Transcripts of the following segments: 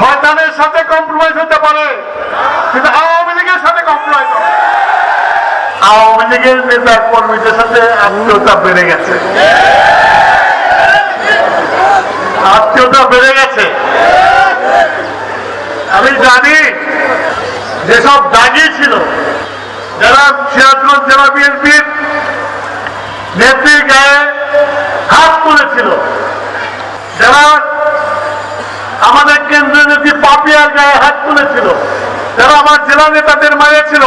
শয়তানের সাথে কম্প্রোমাইজ হতে পারে, কিন্তু আওয়ামী লীগের সাথে কম্প্রোমাইজ। আওয়ামী লীগের নেতা কর্মীদের সাথে আত্মীয়তা বেড়ে গেছে আত্মীয়তা বেড়ে গেছে আমি জানি যেসব দাগি ছিল, যারা সিরাজগঞ্জ জেলা বিএনপির নেত্রীর গায়ে হাত তুলেছিল, যারা আমাদের কেন্দ্রীয় নেত্রী পাপিয়ার গায়ে হাত তুলেছিল। যারা আমার জেলা নেতাদের মারেছিল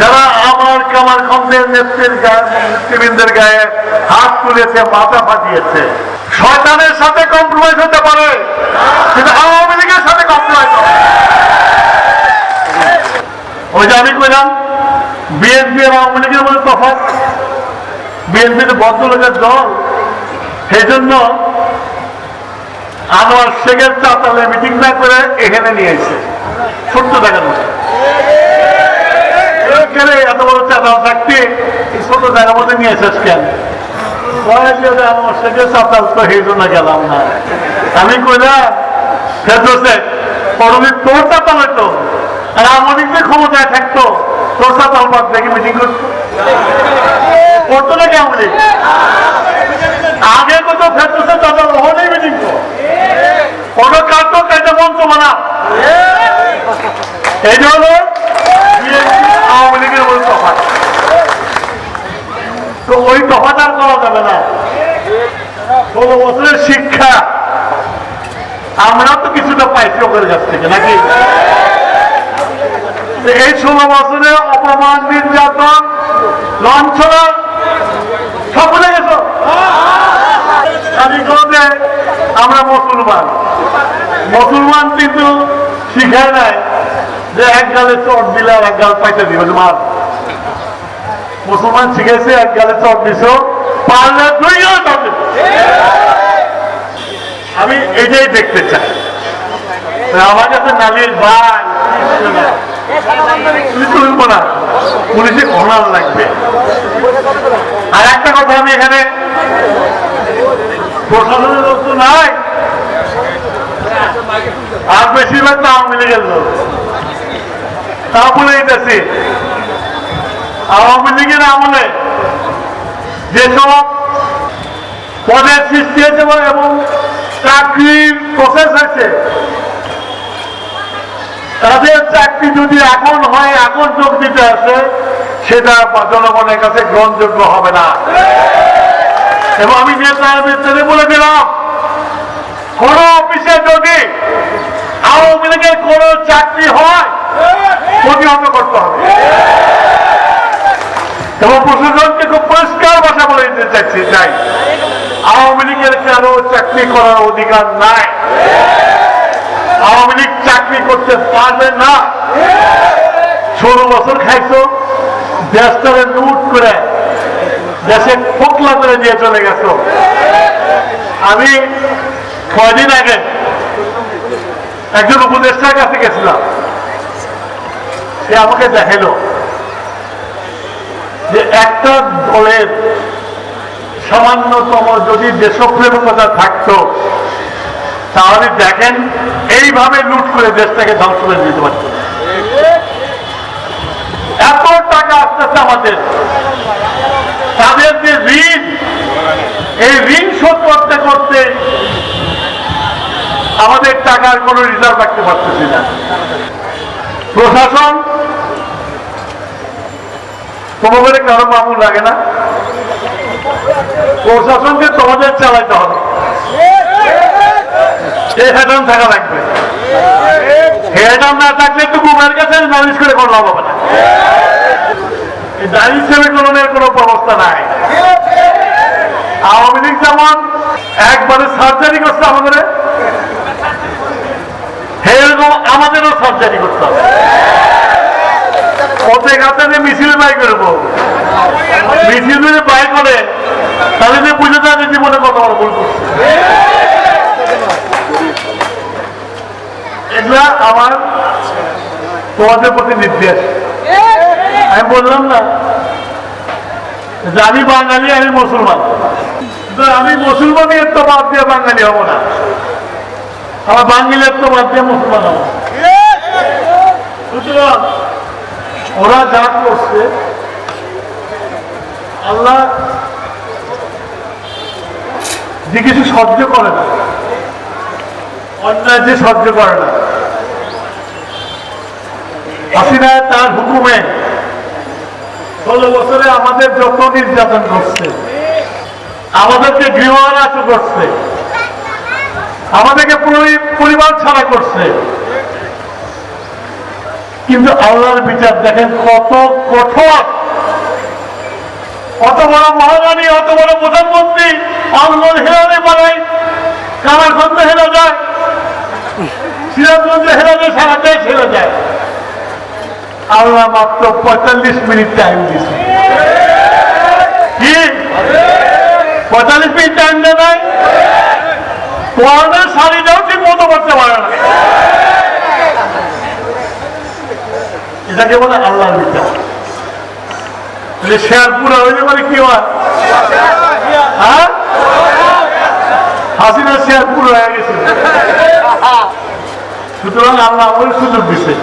যারা আমার কামার খন্দের নেত্রীর গায়ে গায়ে হাত তুলেছে, মাথা ফাটিয়েছে। শয়তানের সাথে কম্প্রোমাইজ হতে পারে, কিন্তু আওয়ামী লীগের সাথে কম্প্রোমাইজ ওই যে আমি কইলাম বিএনপি আর আওয়ামী লীগের মধ্যে তফাৎ। বিএনপি তো ভদ্রলোকের দল। সেই জন্য আনোয়ার শেখের চাতালে মিটিং না করে এখানে নিয়ে এসে ছোট্ট জায়গার মধ্যে এখানে এত বড় ছোট জায়গার মধ্যে এসেছ তো গেলাম না। আমি তোর আর আমাদের ক্ষমতায় থাকতো, তোর মিটিং করতো? কেমন আগে কত ফেরদোসের চাতাল ওখানেই মিটিং কোনো কার্য কাজে মঞ্চ মানা এই জন্য আওয়ামী লীগের মধ্যে তফাৎ। তো ওই তফাৎ আর করা যাবে না। ষোলো বছরের শিক্ষা। আমরা তো কিছুটা পাইছি ওদের কাছ থেকে, নাকি? এই ষোলো বছরে অপমান, নির্যাতন লঞ্চনা সব ভুলে গেছো? কালীগঞ্জে আমরা মুসলমান। মুসলমান কিন্তু শিখায় নাই যে এক গালে চট দিলে আর এক গাল পাইতে দিবে মার। মুসলমান শিখেছে এক গালে চট দিছ, পারলে দুই গালে আমি এটাই দেখতে চাই। আমার কাছে নালির ভাই তুলবো না, পুলিশে ঘোরার লাগবে। আর একটা কথা আমি এখানে প্রশাসনের তো নাই। আর বেশিরভাগ তো আওয়ামী লীগের লোক। তা বলে দিতেছি, আওয়ামী লীগের আমলে যেসব পদের সৃষ্টি হয়েছে এবং চাকরির প্রসেস হয়েছে, তাদের চাকরি যদি এখন হয়, এখন যোগ দিতে আসে, সেটা জনগণের কাছে গ্রহণযোগ্য হবে না। এবং আমি নেতাদের বলে দিলাম, কোন অফিসে যদি আওয়ামী লীগের কোন চাকরি হয়, প্রতিহত করতে হবে। এবং প্রশাসনকে খুব পরিষ্কার ভাষা বলে দিতে চাইছি চাই আওয়ামী লীগের কারও চাকরি করার অধিকার নাই? আওয়ামী লীগ চাকরি করতে পারবে না? ষোলো বছর খাইছো, দেশটারে লুট করে দেশে ফোকলা করে দিয়ে চলে গেছো। আমি কয়দিন আগে একজন উপদেষ্টার কাছে গেছিলাম। সে আমাকে দেখাল যে একটা দলের সামান্যতম যদি দেশপ্রেমিকতা থাকতো, তাহলে দেখেন এইভাবে লুট করে দেশটাকে ধ্বংস করে দিতে পারত। এত টাকা আসতেছে আমাদের। তাদের যে ঋণ এই ঋণ শোধ করতে করতে আমাদের টাকার কোনো রিজার্ভ রাখতে পারতেছি না। প্রশাসন তোমাদের কারও মামুল লাগে না। প্রশাসনকে তোমাদের চালাইতে হবে। এই থাকা লাগবে। হেডাম না থাকলে তো গুমের কাছে নালিশ করে কোনো লাভ হবে না। এই দাঁড়ি সেমিকরণের কোনো ব্যবস্থা নাই। আওয়ামী লীগ যেমন একবারে সার্জারি করছে আমাদের এরকম আমাদেরও সার্জারি করতে হবে। প্রত্যেক হাতে যে মিছিল বাই করব, মিছিল যদি বাই করে, তাহলে যে বুঝে যাবে জীবনে কত বড় ভুল এগুলা আমার তোমাদের প্রতি নির্দেশ। আমি বললাম না যে আমি বাঙালি, আমি মুসলমান আমি মুসলমানই তো বাদ দিয়ে বাঙালি হব না আমার বাঙ্গিলের তো বাদ দিয়ে মুসলমান হব। সুতরাং ওরা যা করছে, আল্লাহ যে কিছু সহ্য করে না, অন্যায় যে সহ্য করে না হাসিনা তার হুকুমে ষোলো বছরে আমাদের যত নির্যাতন করছে আমাদেরকে গৃহরাচ করছে, আমাদেরকে পরি- পরিবার ছাড়া করছে। কিন্তু আল্লাহর বিচার দেখেন কত কঠোর। অত বড় মহারানী অত বড় প্রধানমন্ত্রী আন্দোলন হেরাতে পারে কামারখন্দ হেরা যায়, সিরাজগঞ্জে হেরা যায় সারা দেশ হেরা যায়। আল্লাহ মাত্র পঁয়তাল্লিশ মিনিট টাইম দিছে। কি? পঁয়তাল্লিশ মিনিট টাইম দেয় নাই? পরনের শাড়িটাও ঠিক মতো করতে পারে না। এটাকে বলে? আল্লাহর বিচার যে শেয়ার পুরো হইলে মানে কি হয়? হ্যাঁ? হাসিনা শেয়ার পুরো হয়ে গেছে। সুতরাং আল্লাহ ওই সুযোগ দিছে।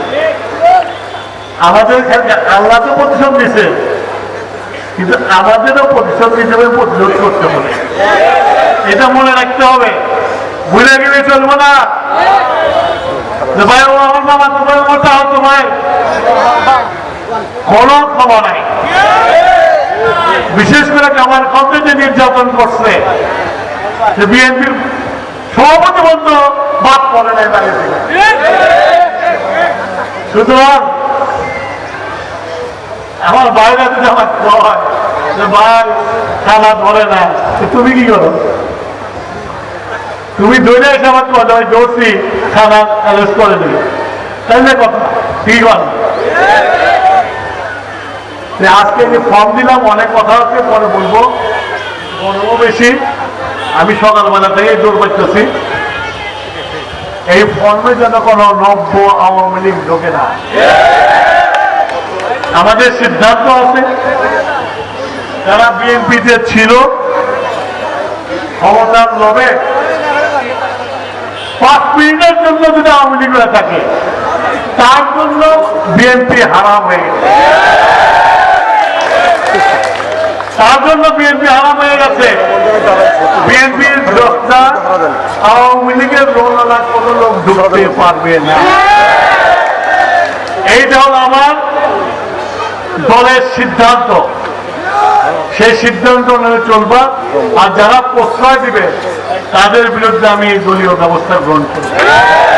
আমাদের আল্লাহ তো প্রতিশোধ দিছে কিন্তু আমাদেরও প্রতিশোধ হিসেবে প্রতিরোধ করতে হবে। এটা মনে রাখতে হবে। ভুলে গেলে চলবো না। ভাই আমার মামা তোমার মোটা হতো ভাই। কোনো ক্ষমা নাই। বিশেষ করে আমার খন্ডে যে নির্যাতন করছে। যে বিএনপির সভাপতি বন্ধু বাদ পড়ে নাই বাড়ি থেকে সুতরাং বাইরে যে ভাই ধরে না। তুমি কি করো? তুমি তোমার অ্যারেস্ট করে দিবে তাই না কথা আজকে যে ফর্ম দিলাম, অনেক কথা হচ্ছে পরে বলব। গরমও বেশি। আমি সকালবেলা থেকে দৌড় পাচ্ছি এই ফর্মে যেন কোনো নব্য আওয়ামী লীগ ঢোকে না। আমাদের সিদ্ধান্ত আছে। যারা বিএনপিতে ছিল, ক্ষমতার লোভে পাঁচ মিনিটের জন্য যদি আওয়ামী লীগ থাকে, তার জন্য বিএনপি হারাম হয়ে গেছে। তার জন্য বিএনপি হারাম হয়ে গেছে। বিএনপির দশটা আওয়ামী লীগের রোনালা কোনো লোক ঢুকতে পারবে না। এইটা হল আমার দলের সিদ্ধান্ত। সেই সিদ্ধান্ত অনুযায়ী চলবা। আর যারা প্রশ্রয় দিবে, তাদের বিরুদ্ধে আমি এই দলীয় ব্যবস্থা গ্রহণ করব।